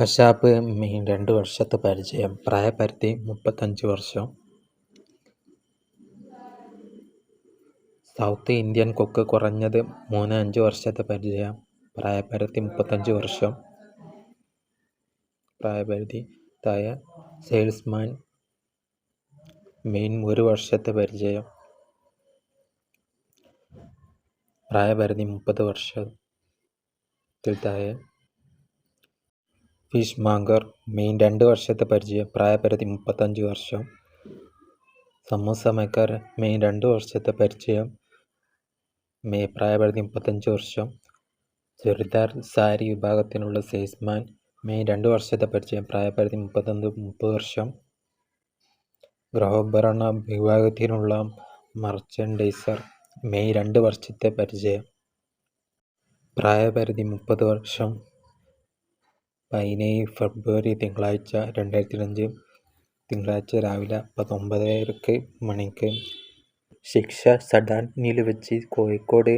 കശാപ്പ് മീൻ രണ്ട് വർഷത്തെ പരിചയം. പ്രായപരിധി മുപ്പത്തഞ്ച് വർഷം. സൗത്ത് ഇന്ത്യൻ കുക്ക് കുറഞ്ഞത് മൂന്ന് അഞ്ച് വർഷത്തെ പരിചയം. പ്രായപരിധി മുപ്പത്തഞ്ച് വർഷം. പ്രായപരിധി തായ സെയിൽസ്മാൻ മീൻ ഒരു വർഷത്തെ പരിചയം. പ്രായപരിധി മുപ്പത് വർഷത്തിൽ താഴെ ഫിഷ് മാങ്കർ മെയിൻ രണ്ട് വർഷത്തെ പരിചയം പ്രായപരിധി മുപ്പത്തഞ്ച് വർഷം. സമൂസ മേക്കർ മെയിൻ രണ്ട് വർഷത്തെ പരിചയം മെയ് പ്രായപരിധി മുപ്പത്തഞ്ച് വർഷം. ചുരിദാർ സാരി വിഭാഗത്തിനുള്ള സെയിൽസ്മാൻ മെയ് രണ്ട് വർഷത്തെ പരിചയം പ്രായപരിധി മുപ്പത്തൊന്ന് മുപ്പത് വർഷം. ഗൃഹോപകരണ വിഭാഗത്തിനുള്ള മർച്ചൻഡൈസർ മെയ് രണ്ട് വർഷത്തെ പരിചയം. പ്രായപരിധി മുപ്പത് വർഷം. പതിനേഴ് ഫെബ്രുവരി തിങ്കളാഴ്ച രണ്ടായിരത്തി അഞ്ച് തിങ്കളാഴ്ച രാവിലെ പത്തൊമ്പതരക്ക് മണിക്ക് ശിക്ഷ സഡാനിൽ വെച്ച് കോഴിക്കോട്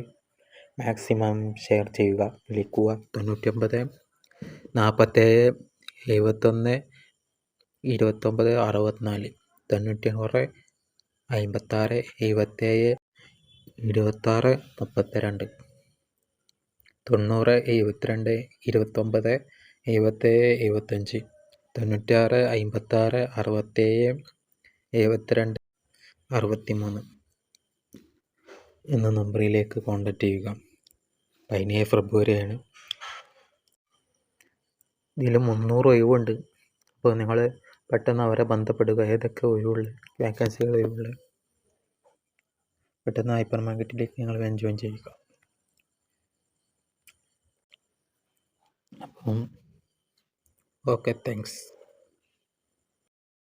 മാക്സിമം ഷെയർ ചെയ്യുക. വിളിക്കുക തൊണ്ണൂറ്റൊമ്പത് നാൽപ്പത്തേഴ് എഴുപത്തൊന്ന് ഇരുപത്തൊമ്പത് അറുപത്തിനാല്. തൊണ്ണൂറ്റിയാറ് അമ്പത്താറ് എഴുപത്തേഴ് ഇരുപത്താറ് മുപ്പത്തിരണ്ട്. തൊണ്ണൂറ് എഴുപത്തിരണ്ട് ഇരുപത്തൊമ്പത് എഴുപത്തേഴ് എഴുപത്തഞ്ച് തൊണ്ണൂറ്റാറ് അമ്പത്താറ് അറുപത്തേഴ് എഴുപത്തിരണ്ട് അറുപത്തിമൂന്ന് എന്ന നമ്പറിലേക്ക് കോൺടാക്റ്റ് ചെയ്യുക. പതിനേഴ് ഫെബ്രുവരിയാണ്. ഇതിൽ മുന്നൂറ് ഒഴിവുണ്ട്. അപ്പോൾ നിങ്ങൾ പെട്ടെന്ന് അവരെ ബന്ധപ്പെടുക. ഏതൊക്കെ ഒഴിവുള്ള? വേക്കൻസികൾ ഒഴിവുള്ള? പെട്ടെന്ന് ഹൈപ്പർ മാർക്കറ്റിലേക്ക് നിങ്ങൾ ജോയിൻ ചെയ്യുക. അപ്പം okay thanks.